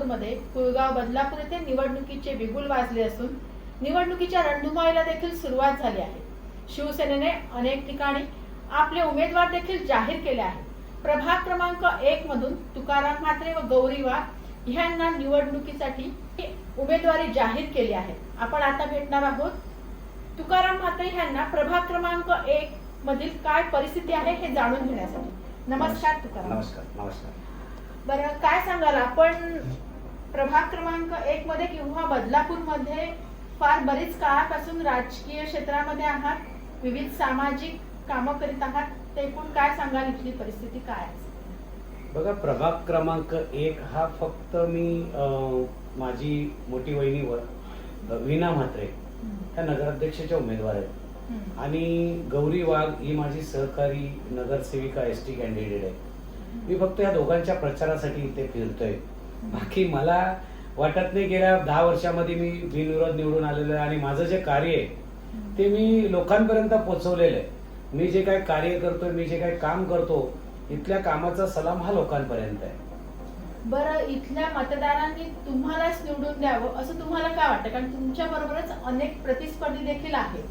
बदलापूरमध्ये कुळगाव बदलापूर येथे निवडणुकीचे बिगुल वाजले असून निवडणुकीच्या रणधुमाळीला देखील सुरुवात झाली आहे. शिवसेनेने अनेक ठिकाणी आपले उमेदवार देखील जाहीर केले आहेत. प्रभाग क्रमांक एक मधून तुकाराम म्हात्रे व गौरी वाघ ह्यांना निवडणुकीसाठी उमेदवारी जाहीर केली आहे आपण आता भेटणार आहोत. तुकाराम म्हात्रे ह्यांना प्रभाग क्रमांक एक मधील काय परिस्थिती आहे हे जाणून घेण्यासाठी. नमस्कार तुकाराम. नमस्कार नमस्कार. बरं काय सांगाल आपण? प्रभाग क्रमांक एक मध्ये किंवा बदलापूरमध्ये फार बरीच काळापासून राजकीय क्षेत्रामध्ये आहात विविध सामाजिक कामं करीत आहात ते एकूण काय सांगाल? इथली परिस्थिती काय आहे? बघा प्रभाग क्रमांक एक हा फक्त मी माझी मोठी वहिनी व अं, वीणा म्हात्रे ह्या नगराध्यक्षाच्या उमेदवार आहेत. आणि गौरी वाघ ही माझी सहकारी नगरसेविका एस टी कॅन्डिडेट आहे. मी फक्त या दोघांच्या प्रचारासाठी इथे फिरतोय. बाकी मला वाटत नाही गेल्या दहा वर्षामध्ये मी बिनविरोध निवडून आलेलो आहे आणि माझं जे कार्य आहे ते मी लोकांपर्यंत पोहोचवलेलं आहे. मी जे काही कार्य करतो मी जे काही काम करतो इथल्या कामाचा सलाम हा लोकांपर्यंत आहे. बरं इथल्या मतदारांनी तुम्हालाच निवडून द्यावं असं तुम्हाला काय वाटतं? कारण तुमच्या बरोबरच अनेक प्रतिस्पर्धी देखील आहेत.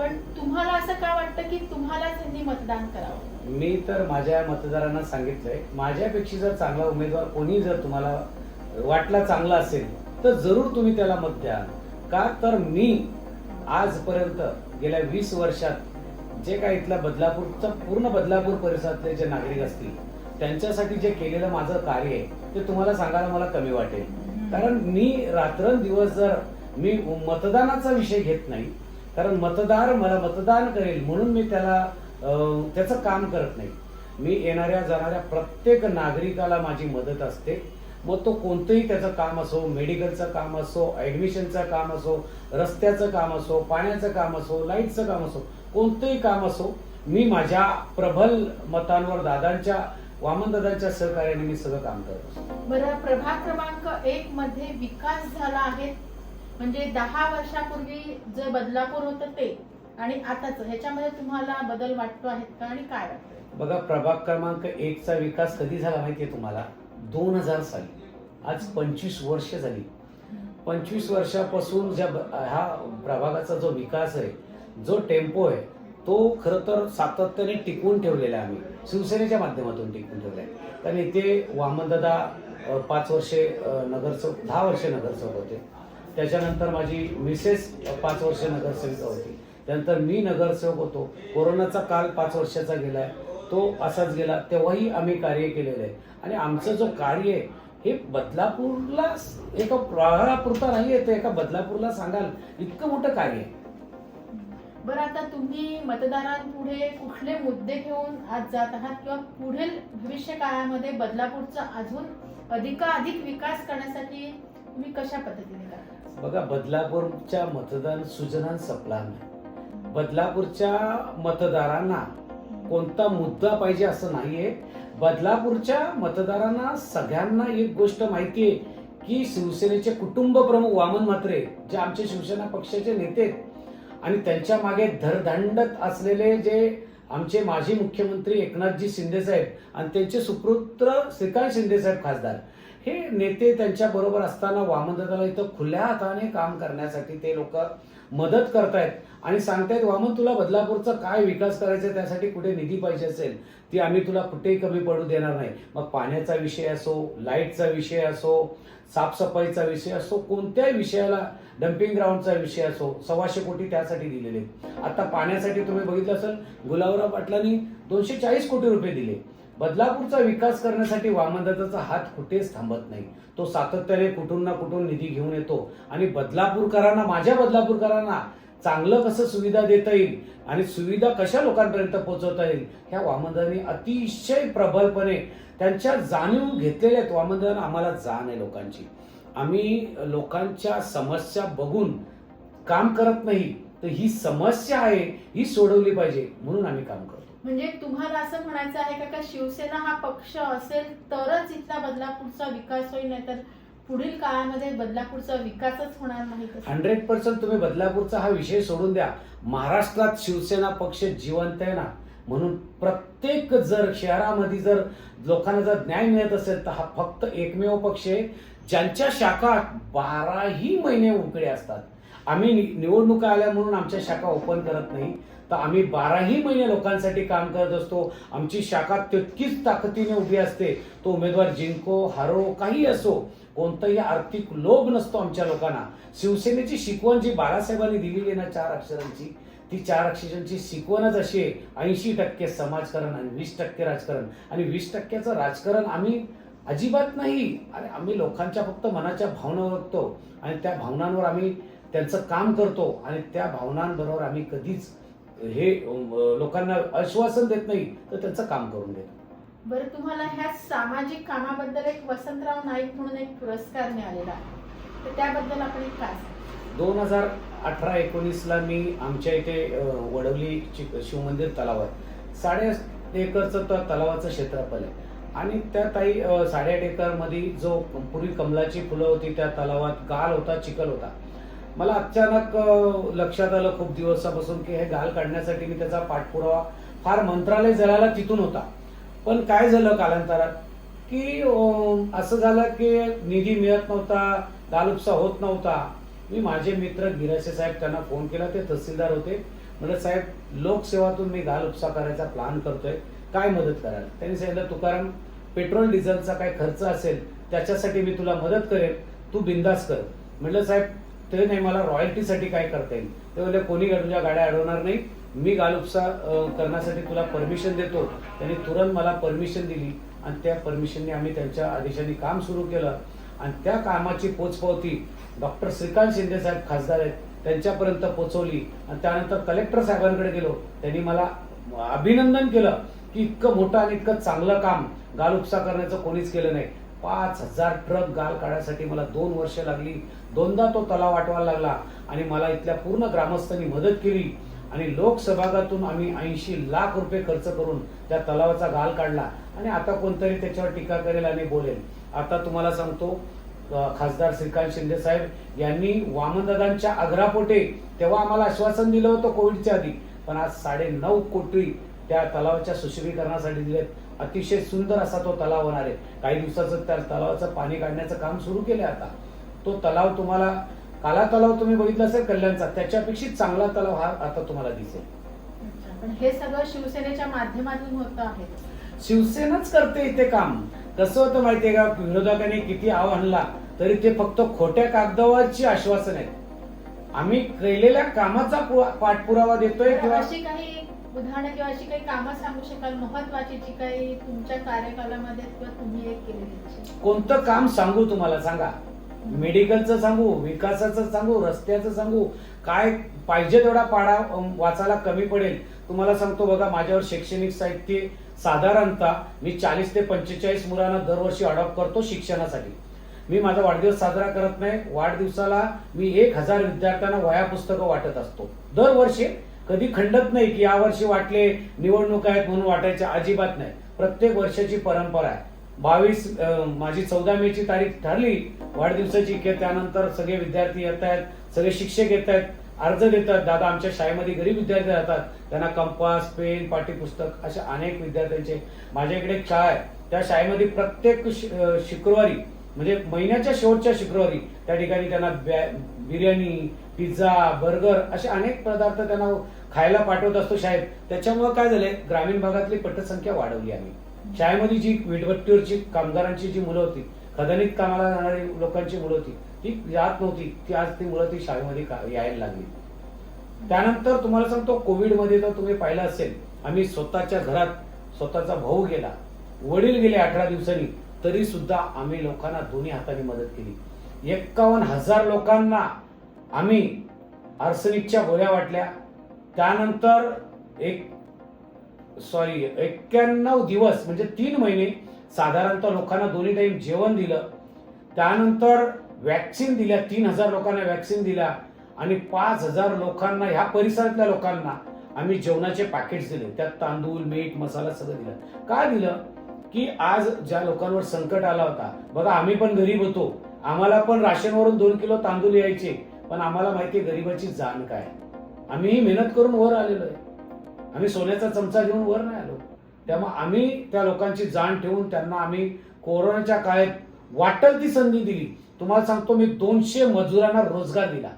पण तुम्हाला असं का वाटतं की तुम्हालाच त्यांनी मतदान करावं? मी तर माझ्या मतदारांना सांगितलंय माझ्यापेक्षा जर चांगला उमेदवार कोणी जर तुम्हाला वाटला चांगला असेल तर जरूर तुम्ही त्याला मत द्या. का तर मी आजपर्यंत गेल्या वीस वर्षात जे काही इथल्या बदलापूरचं पूर्ण बदलापूर परिसरातले जे नागरिक असतील त्यांच्यासाठी जे केलेलं माझं कार्य आहे ते तुम्हाला सांगायला मला कमी वाटेल. कारण मी रात्रंदिवस जर मी मतदानाचा विषय घेत नाही कारण मतदार मला मतदान करेल म्हणून मी त्याला त्याचं काम करत नाही. मी येणाऱ्या जाणाऱ्या प्रत्येक नागरिकाला माझी मदत असते. मग तो कोणतंही त्याचं काम असो मेडिकलचं काम असो ऍडमिशनचं काम असो रस्त्याचं काम असो पाण्याचं काम असो लाईटचं काम असो कोणतंही काम असो मी माझ्या प्रबल मतांवर दादांच्या वामनदादांच्या सहकार्याने मी सगळं काम करत असतो. बरं प्रभाग क्रमांक एक मध्ये विकास झाला आहे. म्हणजे दहा वर्षापूर्वी जे बदलापूर होतं ते आणि आताच ह्याच्यामध्ये तुम्हाला बदल वाटतो आहेत का आणि काय वाटतं बघा प्रभाग क्रमांक एकचा विकास कधी झाला माहितीये तुम्हाला? दोन हजार साली. आज पंचवीस वर्ष झाली. पंचवीस वर्षापासून ज्या ब- हा प्रभागाचा जो विकास आहे जो टेम्पो आहे तो खरं तर सातत्याने टिकवून ठेवलेला आहे आम्ही. शिवसेनेच्या माध्यमातून टिकवून ठेवलाय कारण इथे वामनदादा पाच वर्षे नगरसेवक दहा वर्षे नगरसेवक होते. त्याच्यानंतर माझी विशेष पाच वर्ष नगरसेविका होती. त्यानंतर मी नगरसेवक होतो. कोरोनाचा काल पाच वर्षाचा गेलाय. तो असाच गेला. तेव्हाही आम्ही कार्य केलेलं आहे. आणि आमचं जो कार्य आहे हे बदलापूरला एका प्रहारापुरता नाही आहे ते एका बदलापूरला सांगाल इतकं मोठं कार्य आहे. बरं आता तुम्ही मतदारांपुढे कुठले मुद्दे घेऊन आज जात आहात किंवा पुढील भविष्य काळामध्ये बदलापूरचा अजून अधिकाधिक विकास करण्यासाठी तुम्ही कशा पद्धतीने करता? बघा बदलापूरच्या मतदान सुजनान संपला नाही. बदलापूरच्या मतदारांना कोणता मुद्दा पाहिजे असं नाहीये. बदलापूरच्या मतदारांना सगळ्यांना एक गोष्ट माहिती आहे की शिवसेनेचे कुटुंब प्रमुख वामन म्हात्रे जे आमचे शिवसेना पक्षाचे नेते आणि त्यांच्या मागे धरधांडत असलेले जे आमचे माजी मुख्यमंत्री एकनाथजी शिंदे साहेब आणि त्यांचे सुपुत्र श्रीकांत शिंदे साहेब खासदार हे नेते त्यांच्या बरोबर असताना वामनदादाला इथं खुल्या हाताने काम करण्यासाठी ते लोक मदत करतायत. आणि सांगतायत वामन तुला बदलापूरचा काय विकास करायचा आहे, त्यासाठी कुठे निधी पाहिजे असेल ती आम्ही तुला कुठेही कमी पडू देणार नाही. मग पाण्याचा विषय असो लाईटचा विषय असो साफसफाईचा विषय असो कोणत्याही विषयाला डम्पिंग ग्राउंडचा विषय असो सव्वाशे कोटी त्यासाठी दिलेले आता पाण्यासाठी तुम्ही बघितलं असेल गुलाबराव पाटलांनी दोनशे चाळीस कोटी रुपये दिले. बदलापूरचा विकास करण्यासाठी वामनदादाचा हात कुठेच थांबत नाही. तो सातत्याने कुठून ना कुठून निधी घेऊन येतो. आणि बदलापूरकरांना माझ्या बदलापूरकरांना चांगलं कसं सुविधा देता येईल आणि सुविधा कशा लोकांपर्यंत पोहोचवता येईल ह्या वामनदानी अतिशय प्रबलपणे त्यांच्या जाणीव घेतलेल्या आहेत. वामनदान आम्हाला जाण आहे लोकांची. आम्ही लोकांच्या समस्या बघून काम करत नाही तर ही समस्या आहे ही सोडवली पाहिजे म्हणून आम्ही काम करतो. म्हणजे तुम्हाला असं म्हणायचं आहे का का शिवसेना हा पक्ष असेल तरच इथला बदलापूरचा विकास होईल नाहीतर पुढील काळामध्ये बदलापूरचा विकासच होणार नाही हंड्रेड पर्सेंट तुम्ही बदलापूरचा हा विषय सोडून द्या. महाराष्ट्रात शिवसेना पक्ष जिवंत आहे ना म्हणून प्रत्येक जर शहरामध्ये जर लोकांना जर न्याय मिळत असेल तर हा फक्त एकमेव पक्ष आहे. ज्यांच्या शाखा बाराही महिने उघडे असतात. आम्ही निवडणुका आल्या म्हणून आमच्या शाखा ओपन करत नाही. तर आम्ही बाराही महिने लोकांसाठी काम करत असतो. आमची शाखा तितकीच ताकदीने उभी असते. तो उमेदवार जिंको हारो काही असो कोणताही आर्थिक लोभ नसतो आमच्या लोकांना. शिवसेनेची शिकवण जी बाळासाहेबांनी दिलेली आहे ना चार अक्षरांची ती चार अक्षरांची शिकवणच अशी आहे. ऐंशी टक्के समाजकारण आणि वीस टक्के राजकारण. आणि वीस टक्क्याचं राजकारण आम्ही अजिबात नाही. आणि आम्ही लोकांच्या फक्त मनाच्या भावना ओळखतो. आणि त्या भावनांवर आम्ही त्यांचं काम करतो. आणि त्या भावनांबरोबर आम्ही कधीच हे लोकांना आश्वासन देत नाही तर त्यांचं काम करून देतो. बरं तुम्हाला ह्या सामाजिक कामाबद्दल एक वसंतराव नाईक म्हणून एक पुरस्कार मिळालेला आहे. तर त्याबद्दल आपण एक काय? दोन हजार अठरा एकोणीसला मी आमच्या इथे वडवली शिवमंदिर तलाव आहे साडे एकरचं तलावाचं क्षेत्रफळ आहे. आणि त्या ताई साडेआठ एकरमध्ये जो पूर्वी कमलाची फुलं होती त्या तलावात गाल होता चिखल होता. मला अचानक लक्षात आलं खूप दिवसापासून की हे गाल काढण्यासाठी मी त्याचा पाठपुरावा फार मंत्रालय जळाला तिथून होता. पण काय झालं कालांतरात? की असं झालं की निधी मिळत नव्हता गालुपसा होत नव्हता. मी माझे मित्र गिरासे साहेब त्यांना फोन केला ते तहसीलदार होते. म्हणजे साहेब लोकसेवातून मी गाल उपसा करायचा प्लॅन करतोय. काय मदत कराल? त्यांनी सांगितलं तुकाराम पेट्रोल डिझेलचा काय खर्च असेल त्याच्यासाठी मी तुला मदत करेन. तू बिंदास कर. म्हटलं साहेब ते नाही मला रॉयल्टीसाठी काय करता येईल? ते म्हणजे कोणी तुझ्या गाड्या अडवणार नाही. मी गालुपसा करण्यासाठी तुला परमिशन देतो. त्यांनी तुरंत मला परमिशन दिली आणि त्या परमिशनने आम्ही त्यांच्या आदेशाने काम सुरू केलं. आणि त्या कामाची पोचपावती डॉक्टर श्रीकांत शिंदे साहेब खासदार आहेत त्यांच्यापर्यंत पोचवली. आणि त्यानंतर कलेक्टर साहेबांकडे गेलो. त्यांनी मला अभिनंदन केलं. की इतकं मोठं आणि इतकं चांगलं काम गाल उपसा करण्याचं कोणीच केलं नाही. पाच हजार ट्रक गाल काढायसाठी मला दोन वर्ष लागली. दोनदा तो तलाव वाटवायला लागला आणि मला इथल्या पूर्ण ग्रामस्थांनी मदत केली आणि लोकसभागातून आम्ही ऐंशी लाख रुपये खर्च करून त्या तलावाचा गाल काढला. आणि आता कोणतरी त्याच्यावर टीका करेल आणि बोलेल. आता तुम्हाला सांगतो खासदार श्रीकांत शिंदे साहेब यांनी वामनदादांच्या आग्रापोटे तेव्हा आम्हाला आश्वासन दिलं होतं कोविडच्या आधी. पण आज साडे नऊ कोटी त्या तलावाच्या सुशोभीकरणासाठी दिलेत. अतिशय सुंदर असा तो तलाव होणार आहे. काही दिवसाचं त्या तलावाचं पाणी काढण्याचं काम सुरू केलं आता. तो तलाव तुम्हाला काला तलाव तुम्ही बघितला असेल कल्याणचा त्याच्यापेक्षा चांगला तलाव हा आता तुम्हाला दिसेल. पण हे सगळं शिवसेनेच्या माध्यमातून होतं आहे. शिवसेनाच करते इथे काम. कसं होतं माहितीये का? विरोधकांनी किती आव आणला तरी ते फक्त खोट्या कागदावरची आश्वासन आहेत. आम्ही केलेल्या कामाचा पाठपुरावा देतोय किंवा अशी काही उदाहरणं किंवा अशी काही कामं सांगू शकाल महत्वाची जी काही तुमच्या कार्यकालामध्ये किंवा तुम्ही एक केलेली कोणतं काम सांगू तुम्हाला? सांगा. मेडिकलचं सांगू विकासाचं सांगू रस्त्याचं सांगू. काय पाहिजे तेवढा पाडा वाचायला कमी पडेल. तुम्हाला सांगतो बघा माझ्यावर शैक्षणिक साहित्य साधारणतः मी चाळीस ते पंचेचाळीस मुलांना दरवर्षी अडॉप्ट करतो शिक्षणासाठी. मी माझा वाढदिवस साजरा करत नाही. वाढदिवसाला मी एक हजार विद्यार्थ्यांना वया पुस्तकं वाटत असतो. दरवर्षी कधी खंडत नाही की यावर्षी वाटले निवडणूक आहेत म्हणून वाटायचे अजिबात नाही. प्रत्येक वर्षाची परंपरा आहे. बावीस माझी चौदा मेची तारीख ठरली. वाढदिवसाची की त्यानंतर सगळे विद्यार्थी येत आहेत सगळे शिक्षक येत आहेत अर्ज देतात. दादा आमच्या शाळेमध्ये गरीब विद्यार्थी राहतात. त्यांना कंपास पेन पाठ्यपुस्तक अशा अनेक विद्यार्थ्यांचे. माझ्या इकडे एक शाळा आहे. त्या शाळेमध्ये प्रत्येक शुक्रवारी म्हणजे महिन्याच्या शेवटच्या शुक्रवारी त्या ठिकाणी त्यांना बिर्याणी पिझ्झा बर्गर असे अनेक पदार्थ त्यांना खायला पाठवत असतो शाळेत. त्याच्यामुळे काय झालंय? ग्रामीण भागातली पटसंख्या वाढवली आम्ही शाळेमध्ये जी विटभट्टीवरची कामगारांची जी मुलं होती खदनीत कामाला जाणारी लोकांची मुलं होती ती जात नव्हती. ती आज ती मुलं ती शाळेमध्ये यायला लागली. त्यानंतर तुम्हाला सांगतो कोविडमध्ये तर तुम्ही पाहिलं असेल आम्ही स्वतःच्या घरात स्वतःचा भाऊ गेला. वडील गेले अठरा दिवसांनी तरी सुद्धा आम्ही लोकांना दोन्ही हाताने मदत केली. एक्कावन्न हजार लोकांना आम्ही आर्सनिकच्या गोळ्या वाटल्या. त्यानंतर एक सॉरी एक्क्याण्णव दिवस म्हणजे तीन महिने साधारणतः लोकांना दोन्ही टाईम जेवण दिलं. त्यानंतर वॅक्सिन दिल्या तीन हजार लोकांना वॅक्सिन दिल्या आणि पाच हजार लोकांना ह्या परिसरातल्या लोकांना आम्ही जेवणाचे पॅकेट्स दिले. त्यात तांदूळ मीठ मसाला सगळं दिलं. का दिलं? की आज ज्या लोकांवर संकट आला होता बघा आम्ही पण गरीब होतो. आम्हाला पण राशनवरून दोन किलो तांदूळ यायचे पण आम्हाला माहिती आहे गरिबाची जाण काय. आम्ही मेहनत करून वर आलेलो आहे. आम्ही सोन्याचा चमचा घेऊन वर नाही आलो. त्यामुळे आम्ही त्या लोकांची जाण ठेवून त्यांना आम्ही कोरोनाच्या काळात वाटल ती संधी दिली. तुम्हाला सांगतो मी दोनशे मजुरांना रोजगार दिला.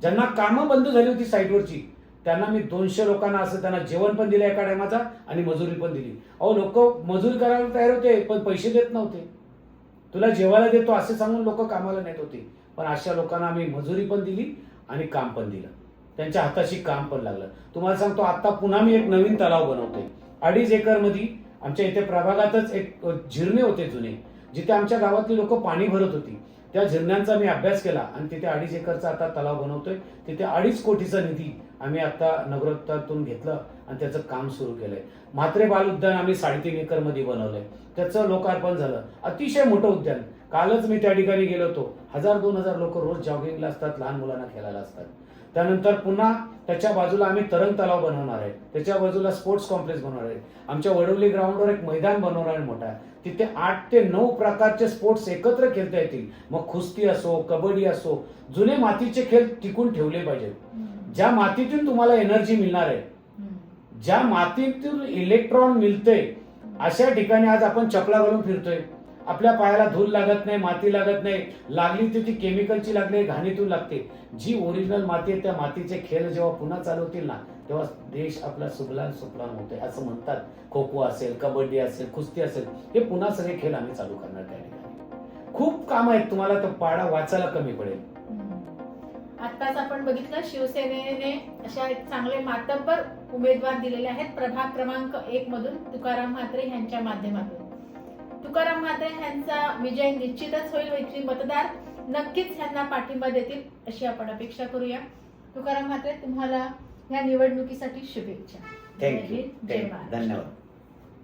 ज्यांना कामं बंद झाली होती साईटवरची त्यांना मी दोनशे लोकांना असं त्यांना जेवण पण दिलं एका टायमाचा आणि मजुरी पण दिली. अहो लोक मजुरी करायला तयार होते पण पैसे देत नव्हते. तुला जेवायला देतो असे सांगून लोक कामाला नेत होते. पण अशा लोकांना आम्ही मजुरी पण दिली आणि काम पण दिलं. त्यांच्या हाताशी काम पण लागलं. तुम्हाला सांगतो आता पुन्हा मी एक नवीन तलाव बनवतोय. अडीच एकरमध्ये आमच्या इथे प्रभागातच एक झिरणे होते जुने जिथे आमच्या गावातली लोक पाणी भरत होती. त्या झिरण्यांचा मी अभ्यास केला आणि तिथे अडीच एकरचा आता तलाव बनवतोय. तिथे अडीच कोटीचा निधी आम्ही आता नगरोत्तातून घेतलं आणि त्याचं काम सुरू केलंय. म्हात्रे बाल उद्यान आम्ही साडेतीन एकरमध्ये बनवलंय. त्याचं लोकार्पण झालं. अतिशय मोठं उद्यान. कालच मी त्या ठिकाणी गेलो होतो. हजार दोन हजार लोक रोज जॉगिंगला असतात लहान मुलांना खेळायला असतात. त्यानंतर पुन्हा त्याच्या बाजूला आम्ही तरंग तलाव बनवणार आहे. त्याच्या बाजूला स्पोर्ट्स कॉम्प्लेक्स बनवणार आहे. आमच्या वडवली ग्राउंडवर एक मैदान बनवणार आहे मोठा. तिथे आठ ते नऊ प्रकारचे स्पोर्ट्स एकत्र खेळता येतील. मग कुस्ती असो कबड्डी असो जुने मातीचे खेळ टिकून ठेवले पाहिजेत. ज्या मातीतून तुम्हाला एनर्जी मिळणार आहे ज्या मातीतून इलेक्ट्रॉन मिळते अशा ठिकाणी आज आपण चपला घालून फिरतोय. आपल्या पायाला धूल लागत नाही माती लागत नाही. लागली तर ती केमिकलची लागली घाणीतून लागते. जी ओरिजिनल माती आहे त्या मातीचे खेळ जेव्हा पुन्हा चालू होतील ना तेव्हा देश आपला सुबलान सुफलान होतो असं म्हणतात. खो खो असेल कबड्डी असेल कुस्ती असेल हे पुन्हा सगळे खेळ आम्ही चालू करणार त्या ठिकाणी खूप काम आहेत तुम्हाला तो पाडा वाचायला कमी पडेल. आताच आपण बघितलं शिवसेनेने अशा एक चांगले मातब्बर उमेदवार दिलेले आहेत. प्रभाग क्रमांक एक मधून तुकाराम म्हात्रे यांच्या माध्यमातून. तुकाराम म्हात्रे यांचा विजय निश्चितच होईल इथली मतदार. नक्कीच यांना पाठिंबा देतील अशी आपण अपेक्षा करूया. तुकाराम म्हात्रे तुम्हाला या निवडणुकीसाठी शुभेच्छा. जय थँक्यू हिंद, जय महाराष्ट्र.